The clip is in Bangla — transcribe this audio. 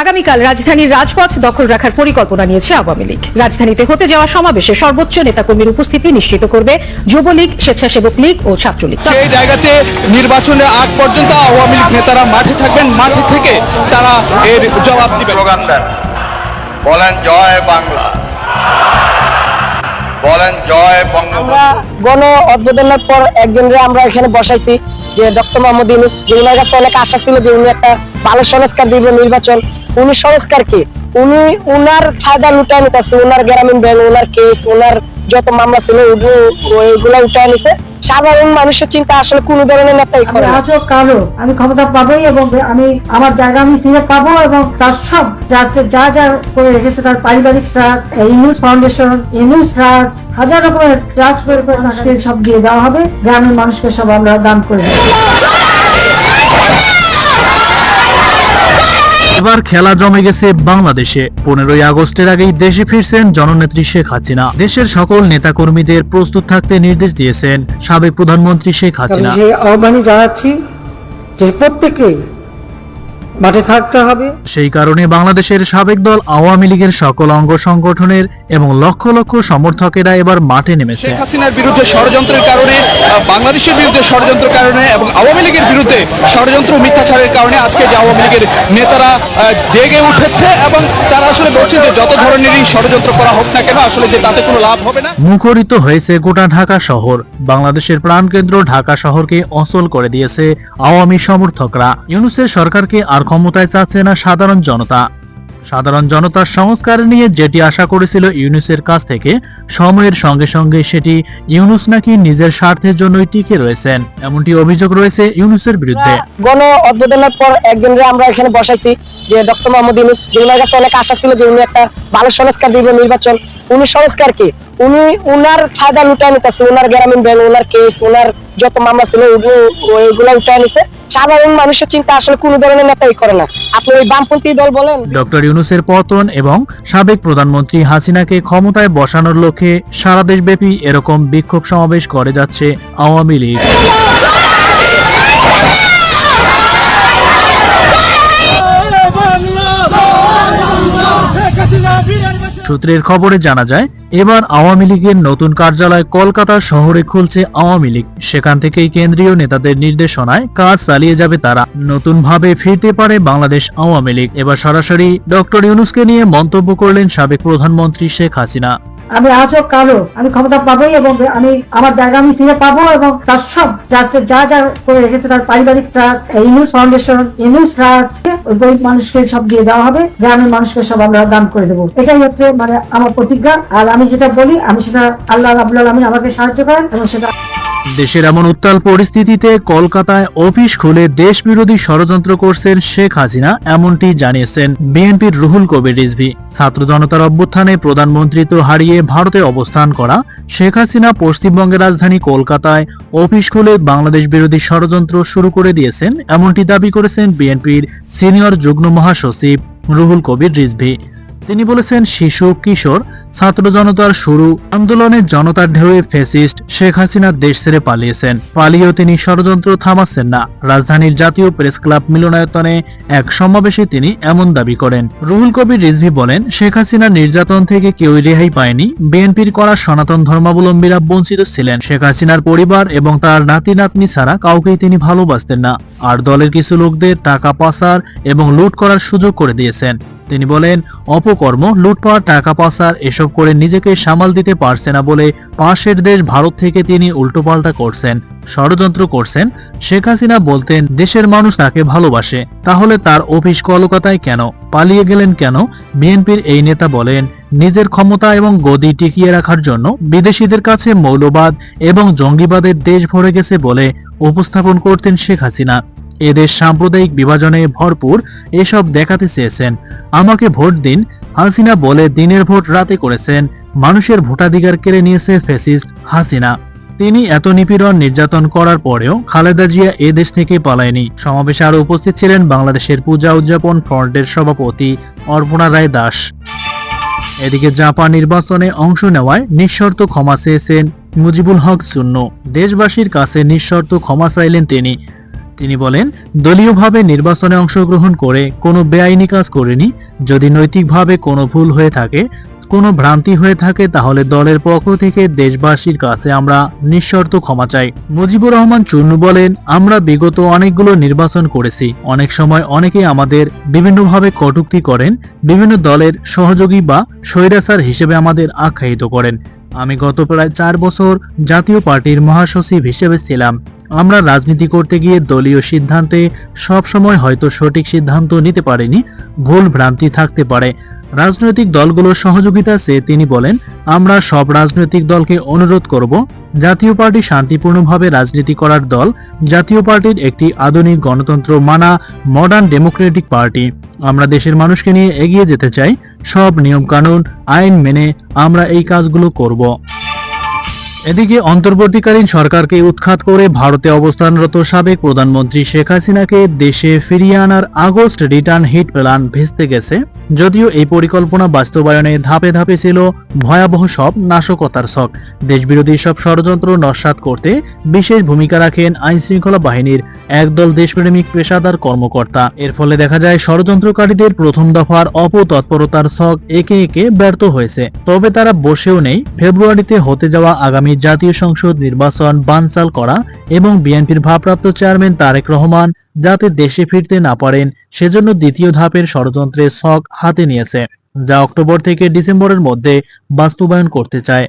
আগামীকাল রাজধানীর রাজপথ দখল রাখার পরিকল্পনা নিয়েছে আওয়ামী লীগ। রাজধানীতে হতে যাওয়া সমাবেশে সর্বোচ্চ নেতাকর্মীর উপস্থিতি নিশ্চিত করবে যুবলীগ স্বেচ্ছাসেবক লীগ ও ছাত্রলীগ। সেই জায়গাতে নির্বাচনের আগ পর্যন্ত আওয়ামী লীগ নেতারা মাঠে থাকবেন মাঠে থেকে তারা এর জবাব দিবেন। বলেন জয় বাংলা। বলেন জয় বঙ্গবন্ধু। আমরা গণ উদ্বোধনের পর একজনরে আমরা এখানে বসাইছি যে ডক্টর মোহাম্মদ ইউনুস যে উনার কাছে অনেক আশা ছিল যে উনি একটা ভালো সংস্কার দিবে নির্বাচন। উনি সংস্কার কি? উনি উনার ফায়দা লুটায় নিতেছে উনার গ্রামীণ ব্যাংক উনার কেস উনার যত মামলা ছিল ওইগুলা উঠায় নিছে। সাধারণ মানুষের চিন্তা আসলে কোন ধরনের নেতাই করে কালো আমি ক্ষমতা পাবোই এবং আমি আমার জায়গা আমি ফিরে পাবো এবং তার সব যা যা যা করে রেখেছে তার পারিবারিক trust Yunus foundation Yunus trust হাজার রকমের ট্রাস্ট করে সব দিয়ে দেওয়া হবে। গ্রামের মানুষকে সব আমরা দান করে দেবো। এবার খেলা জমে গেছে বাংলাদেশে। পনেরোই আগস্টের আগেই দেশে ফিরছেন জননেত্রী শেখ হাসিনা। দেশের সকল নেতাকর্মীদের প্রস্তুত থাকতে নির্দেশ দিয়েছেন সাবেক প্রধানমন্ত্রী শেখ হাসিনা। সেই জানাচ্ছি যে প্রত্যেকেই মাঠে থাকতে হবে। সেই কারণে বাংলাদেশের সাবেক দল আওয়ামী লীগের সকল অঙ্গ সংগঠনের এবং লক্ষ লক্ষ সমর্থকেরা এবার মাঠে নেমেছে। শেখ হাসিনার বিরুদ্ধে ষড়যন্ত্রের কারণে বাংলাদেশের বিরুদ্ধে ষড়যন্ত্রের কারণে এবং আওয়ামী লীগের বিরুদ্ধে ষড়যন্ত্র মিথ্যাচারের কারণে আজকে যে আওয়ামী লীগের নেতারা জেগে উঠেছে এবং তারা আসলে বলছে যে যত ধরনেরই ষড়যন্ত্র করা হোক না কেন, আসলে যে তাতে কোনো লাভ হবে না। মুখরিত হয়েছে গোটা ঢাকা শহর। বাংলাদেশের প্রাণকেন্দ্র ঢাকা শহরকে অচল করে দিয়েছে আওয়ামী সমর্থকরা। ইউনুসের সরকারকে আর ক্ষমতায় চাচ্ছে না সাধারণ জনতা। সাধারণ জনতার সংস্কার নিয়ে যেটি আশা করেছিল ইউনুসের কাছ থেকে, সময়ের সঙ্গে সঙ্গে সেটি ইউনুস নাকি নিজের স্বার্থের জন্যই টিকে রয়েছেন, এমনটি অভিযোগ রয়েছে ইউনুসের বিরুদ্ধে। গণ অদ্বদলের পর একজনকে আমরা এখানে বসাইছি। যে ডক্টর মোহাম্মদ ইউনুস যে উনার কাছে অনেক আশা ছিল যে উনি একটা ভালো সংস্কার দিবে নির্বাচন, উনি সংস্কার কি? উনি উনার ফায়দা লুটায় নিতেছে, উনার গ্রামীণ ব্যাংক, উনার কেস উনার যত মামলা ছিল ওইগুলা উঠায় নিছে। সাধারণ মানুষের চিন্তা আসলে কোন ধরনের নেতাই করে না। আপনি ওই বামপন্থী দল বলেন? ডক্টর ইউনুসের পতন এবং সাবেক প্রধানমন্ত্রী হাসিনাকে ক্ষমতায় বসানোর লক্ষ্যে সারা দেশব্যাপী এরকম বিক্ষোভ সমাবেশ করে যাচ্ছে আওয়ামী লীগ। সূত্রের খবরে জানা যায়, এবার আওয়ামী লীগের নতুন কার্যালয় কলকাতা শহরে খুলছে আওয়ামী লীগ। সেখান থেকেই কেন্দ্রীয় নেতাদের নির্দেশনায় কাজ চালিয়ে যাবে তারা। নতুন ভাবে ফিরতে পারে বাংলাদেশ আওয়ামী লীগ। এবার সরাসরি ডক্টর ইউনুসকে নিয়ে মন্তব্য করলেন সাবেক প্রধানমন্ত্রী শেখ হাসিনা। আমি আজও কালো, আমি ক্ষমতা পাবোই এবং আমি আমার জায়গা আমি ফিরে পাবো এবং তার সব যা যা করে রেখেছে তার পারিবারিক trust Yunus foundation Yunus trust গরিব মানুষকে সব দিয়ে দেওয়া হবে, গ্রামের মানুষকে সব আমরা দান করে দেবো। এটাই হচ্ছে মানে আমার প্রতিজ্ঞা। আর আমি যেটা বলি, আমি সেটা আল্লাহ রাবুল আমি আমাকে সাহায্য করেন এবং সেটা দেশের এমন উত্তাল পরিস্থিতিতে কলকাতায় অফিস খুলে দেশ বিরোধী ষড়যন্ত্র করছেন শেখ হাসিনা, এমনটি জানিয়েছেন বিএনপির রুহুল কবির রিজভি। ছাত্র জনতার অভ্যুত্থানে প্রধানমন্ত্রিত্ব হারিয়ে ভারতে অবস্থান করা শেখ হাসিনা পশ্চিমবঙ্গের রাজধানী কলকাতায় অফিস খুলে বাংলাদেশ বিরোধী ষড়যন্ত্র শুরু করে দিয়েছেন, এমনটি দাবি করেছেন বিএনপির সিনিয়র যুগ্ম মহাসচিব রুহুল কবির রিজভি। তিনি বলেছেন, শিশু কিশোর, ছাত্র জনতার শুরু। আন্দোলনের জনতার ঢেউয়ে ফেসিস্ট শেখ হাসিনা দেশ ছেড়ে পালিয়েছেন। পালিয়েও তিনি ষড়যন্ত্র থামাচ্ছেন না। রাজধানীর জাতীয় প্রেস ক্লাব মিলনায়তনে এক সমাবেশে তিনি এমন দাবি করেন। রুহুল কবির রিজভি বলেন, শেখ হাসিনা নির্যাতন থেকে কেউই রেহাই পায়নি। বিএনপির করা সনাতন ধর্মাবলম্বীরা বঞ্চিত ছিলেন। শেখ হাসিনার পরিবার এবং তার নাতি নাতনি ছাড়া কাউকেই তিনি ভালোবাসতেন না। আর দলের কিছু লোকদের টাকা পাচার এবং লুট করার সুযোগ করে দিয়েছেন। তিনি বলেন, অপকর্ম, লুটপাট, টাকা পাচার, এসব করে নিজেকে সামাল দিতে পারছে না বলে পাশের দেশ ভারত থেকে তিনি উল্টোপাল্টা করছেন, ষড়যন্ত্র করছেন। শেখ হাসিনা বলতেন, দেশের মানুষ তাকে ভালোবাসে, তাহলে তার অফিস কলকাতায় কেন, পালিয়ে গেলেন কেন? বিএনপির এই নেতা বলেন, নিজের ক্ষমতা এবং গদি টিকিয়ে রাখার জন্য বিদেশিদের কাছে মৌলবাদ এবং জঙ্গিবাদের দেশ ভরে গেছে বলে উপস্থাপন করতেন শেখ হাসিনা। এদেশ সাম্প্রদায়িক বিভাজনে ভরপুর এসব দেখাতে চেয়েছেন। আমাকে ভোট দিন, হাসিনা বলে দিনের ভোট রাতে করেছেন, মানুষের ভোটাধিকার কেড়ে নিয়েছে ফেসিস্ট হাসিনা। তিনি এত নিপীড়ন নির্যাতন করার পরেও খালেদা জিয়া এ দেশ থেকে পালায়নি। সমাবেশে আরও উপস্থিত ছিলেন বাংলাদেশের পূজা উদযাপন ফ্রন্টের সভাপতি অর্পণা রায় দাস। এদিকে জাপান নির্বাচনে অংশ নেওয়ায় নিঃশর্ত ক্ষমা চেয়েছেন মুজিবুল হক চুন্নু দেশবাসীর কাছে নিঃশর্ত ক্ষমা চাইলেন তিনি। তিনি বলেন, দলীয়ভাবে নির্বাচনে অংশগ্রহণ করে কোনো বেআইনি কাজ করেনি। যদি নৈতিকভাবে কোনো ভুল হয়ে থাকে, কোনো ভ্রান্তি হয়ে থাকে, তাহলে দলের পক্ষ থেকে দেশবাসীর কাছে আমরা নিঃশর্ত ক্ষমা চাই। মুজিবুর রহমান চুন্নু বলেন, আমরা বিগত অনেকগুলো নির্বাচন করেছি। অনেক সময় অনেকে আমাদের বিভিন্নভাবে কটুক্তি করেন, বিভিন্ন দলের সহযোগী বা স্বৈরাচার হিসেবে আমাদের আখ্যায়িত করেন। আমি গত প্রায় চার বছর জাতীয় পার্টির মহাসচিব হিসেবে ছিলাম। আমরা রাজনীতি করতে গিয়ে দলীয় সিদ্ধান্তে সব সময় হয়তো সঠিক সিদ্ধান্ত নিতে পারিনি, ভুল ভ্রান্তি থাকতে পারে। রাজনৈতিক দলগুলোর সহযোগিতা চেয়ে তিনি বলেন, আমরা সব রাজনৈতিক দলকে অনুরোধ করব, জাতীয় পার্টি শান্তিপূর্ণভাবে রাজনীতি করার দল, জাতীয় পার্টির একটি আধুনিক গণতন্ত্র মানা মডার্ন ডেমোক্রেটিক পার্টি আমরা দেশের মানুষকে নিয়ে এগিয়ে যেতে চাই, সব নিয়ম কানুন আইন মেনে আমরা এই কাজগুলো করব। এদিকে অন্তর্বর্তীকালীন সরকারকে উৎখাত করে ভারতে অবস্থানরত সাবেক প্রধানমন্ত্রী শেখ হাসিনাকে দেশে ফিরিয়ে আনার আগস্ট রিটার্ন হিট প্ল্যান ভেস্তে গেছে, যদিও এই পরিকল্পনা বাস্তবায়নে ধাপে ধাপে ছিল ভয়াবহ সব নাশকতার শখ দেশবিরোধী সব ষড়যন্ত্র নস্যাৎ করতে বিশেষ ভূমিকা রাখেন আইন শৃঙ্খলা বাহিনীর একদল দেশপ্রেমিক পেশাদার কর্মকর্তা। এর ফলে দেখা যায়, ষড়যন্ত্রকারীদের প্রথম দফার অপতৎপরতার শখ একে একে ব্যর্থ হয়েছে। তবে তারা বসেও নেই, ফেব্রুয়ারিতে হতে যাওয়া আগামী জাতীয় সংসদ নির্বাচন বানচাল করা এবং বিএনপির ভারপ্রাপ্ত চেয়ারম্যান তারেক রহমান যাতে দেশে ফিরতে না পারেন, সেজন্য দ্বিতীয় ধাপের ষড়যন্ত্রের শখ হাতে নিয়েছে, যা অক্টোবর থেকে ডিসেম্বরের মধ্যে বাস্তবায়ন করতে চায়।